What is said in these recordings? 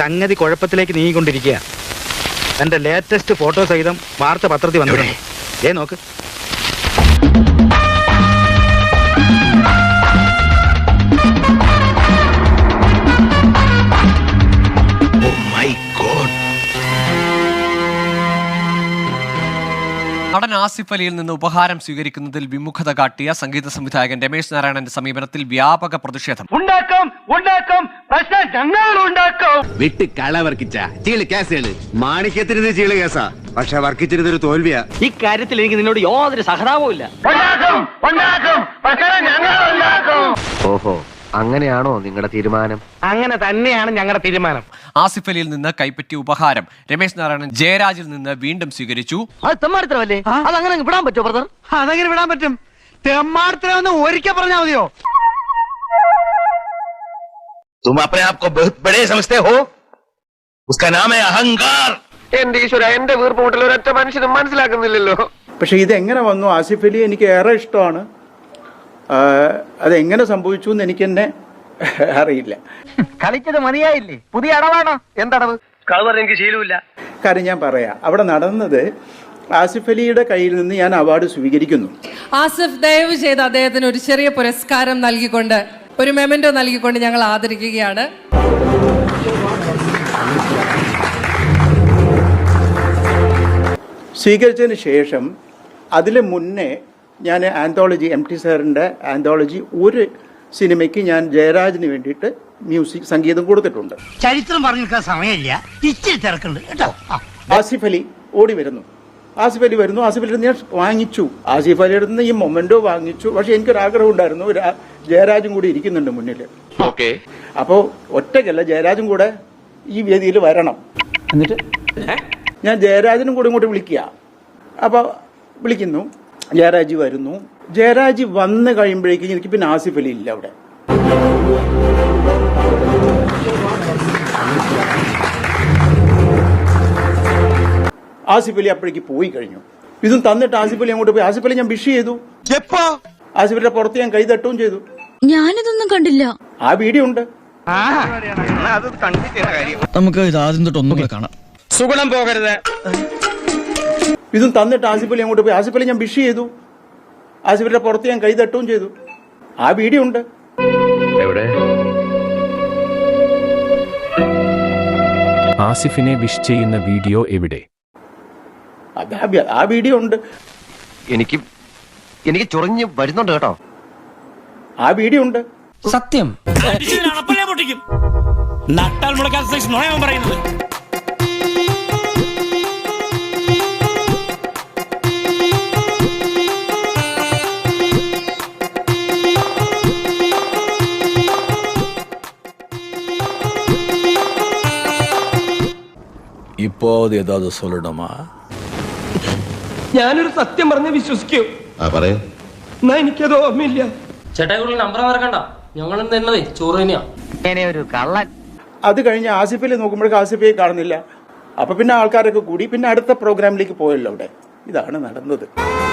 സംഗതി കുഴപ്പത്തിലേക്ക് നീങ്ങിക്കൊണ്ടിരിക്കുക എന്റെ latest photo സഹിതം വാർത്ത പത്രത്തിൽ വന്നിട്ടുണ്ട്. ഏ നോക്ക്. നടൻ ആസിഫ് അലിയിൽ നിന്ന് ഉപഹാരം സ്വീകരിക്കുന്നതിൽ വിമുഖത കാട്ടിയ സംഗീത സംവിധായകൻ രമേശ് നാരായണന്റെ സമീപനത്തിൽ വ്യാപക പ്രതിഷേധം. ഉണ്ടാക്കും ഉണ്ടാക്കും. പ്രശ്നം ഞങ്ങൾ ഉണ്ടാക്കും. വിട്ട് കള വർക്കിച്ച. ചീൾ കേസുകൾ മാണിക്യത്തിരുന്ന് ചീൾ കേസാ. പക്ഷെ വർക്കിച്ചിരുന്നൊരു തോൽവിയാ. ഈ കാര്യത്തിൽ എനിക്ക് നിന്നോട് യാതൊരു സഹതാപവും ഇല്ല. ഉണ്ടാക്കും ഉണ്ടാക്കും. പ്രശ്നം ഞങ്ങൾ ഉണ്ടാക്കും. ഓഹോ. അങ്ങനെയാണോ നിങ്ങളുടെ തീരുമാനം അങ്ങനെ തന്നെയാണ് ഞങ്ങളുടെ തീരുമാനം ആസിഫ് അലിയിൽ നിന്ന് കൈപ്പറ്റിയ ഉപഹാരം രമേശ് നാരായണൻ ജയരാജിൽ നിന്ന് വീണ്ടും സ്വീകരിച്ചു അത് തെമ്മാടിത്തരമല്ലേ അത് അങ്ങനെ വിടാൻ പറ്റുമോ ബ്രദർ അതെങ്ങനെ വിടാൻ പറ്റും തെമ്മാടിത്തരം ഒരിക്കൽ പറഞ്ഞാൽ മതിയോ तुम अपने आप को बहुत बड़े समझते हो उसका नाम है अहंकार എന്റെ ഈശ്വര എന്റെ വീർപ്പുമുട്ടൽ ഒരൊറ്റ മനുഷ്യനും മനസ്സിലാക്കുന്നില്ലല്ലോ പക്ഷേ ഇതെങ്ങനെ വന്നു ആസിഫ് അലി എനിക്ക് ഏറെ ഇഷ്ടമാണ് ആ, അതെങ്ങനെ സംഭവിച്ചു എന്ന് എനിക്ക് തന്നെ അറിയില്ല. കളിച്ചത് മതിയായില്ലേ? പുതിയ അടവാണോ? എന്തടവ്? എനിക്ക് ശീലമില്ല. കാര്യം ഞാൻ പറയാം. അവിടെ നടന്നത് ആസിഫ് അലിയുടെ കയ്യിൽ നിന്ന് ഞാൻ അവാർഡ് സ്വീകരിക്കുന്നു. ആസിഫ് ദയവ് ചെയ്ത് അദ്ദേഹത്തിന് ഒരു ചെറിയ പുരസ്കാരം നൽകിക്കൊണ്ട് ഒരു മെമന്റോ നൽകിക്കൊണ്ട് ഞങ്ങൾ ആദരിക്കുകയാണ്. സ്വീകരിച്ചതിന് ശേഷം അതിലെ മുന്നേ ഞാൻ ആന്തോളജി എം ടി സാറിന്റെ ആന്തോളജി ഒരു സിനിമയ്ക്ക് ഞാൻ ജയരാജിന് വേണ്ടിയിട്ട് മ്യൂസിക് സംഗീതം കൊടുത്തിട്ടുണ്ട്. ചരിത്രം പറഞ്ഞു സമയമില്ല. ഇച്ചിരി തിരക്കുണ്ട് കേട്ടോ. ആസിഫ് അലി ഓടി വരുന്നു. ആസിഫ് അലി വരുന്നു. ആസിഫ് അലി ഞാൻ വാങ്ങിച്ചു. ആസിഫ് അലിയുടെ നിന്ന് ഈ മൊമെന്റോ വാങ്ങിച്ചു. പക്ഷെ എനിക്കൊരു ആഗ്രഹം ഉണ്ടായിരുന്നു ജയരാജും കൂടി ഇരിക്കുന്നുണ്ട് മുന്നിൽ. ഓക്കെ. അപ്പോൾ ഒറ്റയ്ക്കല്ല ജയരാജും കൂടെ ഈ വേദിയിൽ വരണം. എന്നിട്ട്? ഞാൻ ജയരാജനും കൂടെ ഇങ്ങോട്ട് വിളിക്കുക. അപ്പോൾ വിളിക്കുന്നു. ജയരാജ് വരുന്നു. ജയരാജ് വന്നു കഴിയുമ്പോഴേക്കും എനിക്ക് പിന്നെ ആസിഫ് അലി ഇല്ല അവിടെ. ആസിഫ് അലി അപ്പോഴേക്ക് പോയി കഴിഞ്ഞു. ഇതും തന്നിട്ട് ആസിഫ് അലി അങ്ങോട്ട് പോയി. ആസിഫ് അലി ഞാൻ വിഷ് ചെയ്തു. ആസിഫ് അലിയുടെ പുറത്ത് ഞാൻ കൈ തട്ടുകയും ചെയ്തു. ഞാനിതൊന്നും കണ്ടില്ല. ആ വീഡിയോ ഉണ്ട്. നമുക്ക് ഇത് ആദ്യം തൊട്ട് ഒന്നും കൂടെ കാണാം. സുഗുണം പോകരുത്. ഇതും തന്നിട്ട് ആസിഫലി അലി അങ്ങോട്ട് പോയി. ആസിഫലി അലി ഞാൻ വിഷ് ചെയ്തു. ആസിഫ് അലിയുടെ പുറത്ത് ഞാൻ കൈ തട്ടുകയും ചെയ്തു. ആ വീഡിയോ ഉണ്ട്. എവിടെ? ആസിഫിനെ വിഷ് ചെയ്യുന്ന വീഡിയോ എവിടെ? ആ വീഡിയോ ഉണ്ട്. എനിക്ക് എനിക്ക് ചൊറിഞ്ഞ് വരുന്നുണ്ട് കേട്ടോ. ആ വീഡിയോ ഉണ്ട്. സത്യം. നട്ടാൽ നുണയാൻ പറയുന്നത്. ഇപ്പോ ഏതാത് சொல்லணுமா ഞാനൊരു സത്യം പറഞ്ഞ് വിശ്വസിക്കൂ എന്നാ എനിക്കത് ഓർമ്മയില്ല ചേട്ടാ കൂടുതൽ നമ്പർ മറക്കണ്ട ഞങ്ങൾ തന്നതേ ചോറ് തന്നെയാ ഇങ്ങനെ ഒരു കള്ളൻ അത് കഴിഞ്ഞ് ആസിഫ് അലി നോക്കുമ്പോഴേക്കും ആസിഫ് അലി കാണുന്നില്ല അപ്പൊ പിന്നെ ആൾക്കാരൊക്കെ കൂടി പിന്നെ അടുത്ത പ്രോഗ്രാമിലേക്ക് പോയല്ലോ അവിടെ ഇതാണ് നടന്നത്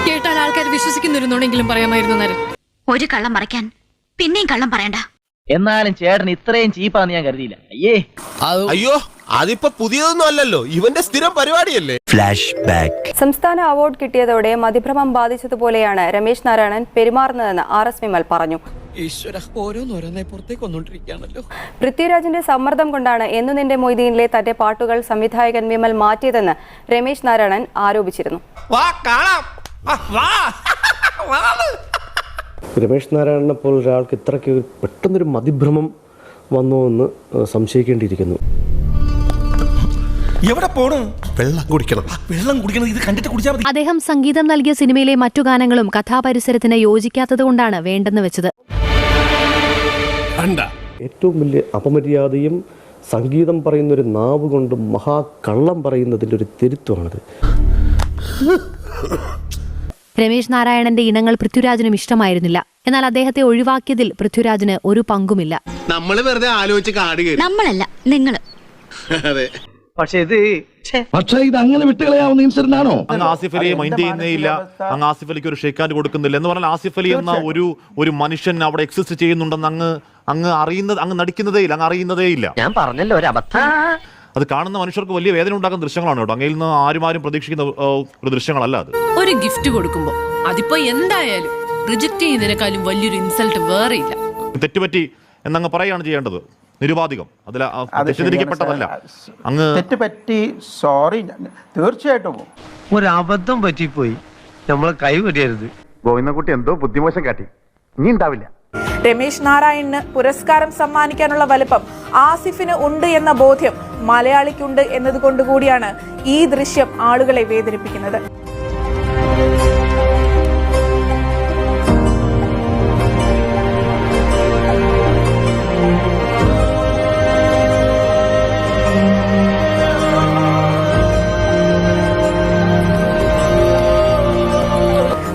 കേട്ടാൽ ആൾക്കാർ വിശ്വസിക്കുന്നിരുന്നുണ്ടെങ്കിലും പറയാമായിരുന്നു നരൻ ഒരു കള്ളം മറയ്ക്കാൻ പിന്നെയും കള്ളം പറയണ്ട എന്നാലും ചേട്ടൻ ഇത്രയും ചീപ്പാന്ന് ഞാൻ കരുതിയില്ല. അയ്യേ. അയ്യോ അതിപ്പോ പുതിയതൊന്നും അല്ലല്ലോ. ഇവന്റെ സ്ഥിരം പരിപാടിയല്ലേ? ഫ്ലാഷ് ബാക്ക് സംസ്ഥാന അവാർഡ് കിട്ടിയതോടെ മതിഭ്രമം ബാധിച്ചതുപോലെയാണ് രമേശ് നാരായണൻ പെരുമാറുന്നതെന്ന് ആർ എസ് വിമൽ പറഞ്ഞു. പൃഥ്വിരാജിന്റെ സമ്മർദ്ദം കൊണ്ടാണ് എന്നു നിന്റെ മൊയ്തീനിലെ തന്റെ പാട്ടുകൾ സംവിധായകൻ വിമൽ മാറ്റിയതെന്ന് രമേശ് നാരായണൻ ആരോപിച്ചിരുന്നു. വാ കാണാം. വാ. രമേശ് നാരായണനെ പോലെ ഒരാൾക്ക് ഇത്രയ്ക്ക് പെട്ടെന്നൊരു മതിഭ്രമം വന്നോ എന്ന് സംശയിക്കേണ്ടിയിരിക്കുന്നു. എവിടെ പോണു? വെള്ളം കുടിക്കണം. വെള്ളം കുടിക്കണം. ഇത് കണ്ടിട്ട് കുടിച്ചാൽ മതി. അദ്ദേഹം സംഗീതം നൽകിയ സിനിമയിലെ മറ്റു ഗാനങ്ങളും കഥാപരിസരത്തിന് യോജിക്കാത്തത് കൊണ്ടാണ് വേണ്ടെന്ന് വെച്ചത്. ഏറ്റവും വലിയ അപമര്യാദയും സംഗീതം പറയുന്ന ഒരു നാവ് കൊണ്ട് മഹാകള്ളം പറയുന്നതിന്റെ ഒരു തിരുത്വമാണിത്. രമേശ് നാരായണന്റെ ഇനങ്ങൾ പൃഥ്വിരാജിനും ഇഷ്ടമായിരുന്നില്ല. എന്നാൽ അദ്ദേഹത്തെ ഒഴിവാക്കിയതിൽ പൃഥ്വിരാജിന് ഒരു പങ്കുമില്ല. നമ്മൾ വെറുതെ ആലോചിച്ച് കാട് കയറി. നമ്മളല്ല നിങ്ങൾ അതെ. പക്ഷേ ഇത് പക്ഷേ ഇത് അങ്ങനെ വിട്ടുകളയാവുന്ന ഇൻസിഡന്റ് ആണോ അങ്ങ് ആസിഫ് അലിയെ മൈൻഡ് ചെയ്യുന്നേയില്ല. അങ്ങ് ആസിഫ് അലിക്ക് ഒരു ഷേക്ക് കൊടുക്കുന്നില്ല. എന്ന് പറഞ്ഞാൽ ആസിഫ് അലി എന്ന ഒരു ഒരു മനുഷ്യൻ അവിടെ എക്സിസ്റ്റ് ചെയ്യുന്നുണ്ടെന്ന് അങ്ങ് അങ്ങ് അറിയുന്നത് അങ്ങ് നടിക്കുന്നതേ ഇല്ല അങ്ങ് അറിയുന്നതേ ഇല്ല ഞാൻ പറഞ്ഞല്ലോ ഒരു അബദ്ധം. അത് കാണുന്ന മനുഷ്യർക്ക് വലിയ വേദന ഉണ്ടാക്കുന്ന ദൃശ്യങ്ങളാണ് കേട്ടോ. അങ്ങയിൽ നിന്ന് ആരും ആരും പ്രതീക്ഷിക്കുന്ന ഒരു ദൃശ്യങ്ങളല്ല അത്. ഒരു ഗിഫ്റ്റ് കൊടുക്കുമ്പോ അതിപ്പോ എന്തായാലും റിജക്ട് ചെയ്യുന്നതിനേക്കാളും വലിയൊരു ഇൻസൾട്ട് വേറെ ഇല്ല. തെറ്റുപറ്റി എന്നങ്ങ് പറയാണ് ചെയ്യേണ്ടത്. നിരുപാധികം. അതിൽ തെറ്റിദ്ധരിക്കപ്പെട്ടതല്ല. അങ്ങ് തെറ്റ് പറ്റി സോറി തീർച്ചയായിട്ടും. ഒരു അബദ്ധം പറ്റിപ്പോയി. നമ്മളെ കൈ വെടിയരുത്. ഗോവിന്ദൻകുട്ടി എന്തോ ബുദ്ധിമോശം കാട്ടി. ഇനി ഉണ്ടാവില്ല. രമേശ് നാരായണന് പുരസ്കാരം സമ്മാനിക്കാനുള്ള വലുപ്പം ആസിഫിന് ഉണ്ട് എന്ന ബോധ്യം മലയാളിക്കുണ്ട് എന്നതുകൊണ്ട് കൂടിയാണ് ഈ ദൃശ്യം ആളുകളെ വേദനിപ്പിക്കുന്നത്.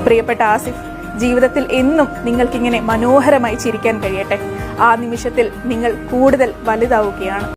പ്രിയപ്പെട്ട ആസിഫ് ജീവിതത്തിൽ എന്നും നിങ്ങൾക്കിങ്ങനെ മനോഹരമായി ചിരിക്കാൻ കഴിയട്ടെ. ആ നിമിഷത്തിൽ നിങ്ങൾ കൂടുതൽ വലുതാവുകയാണ്.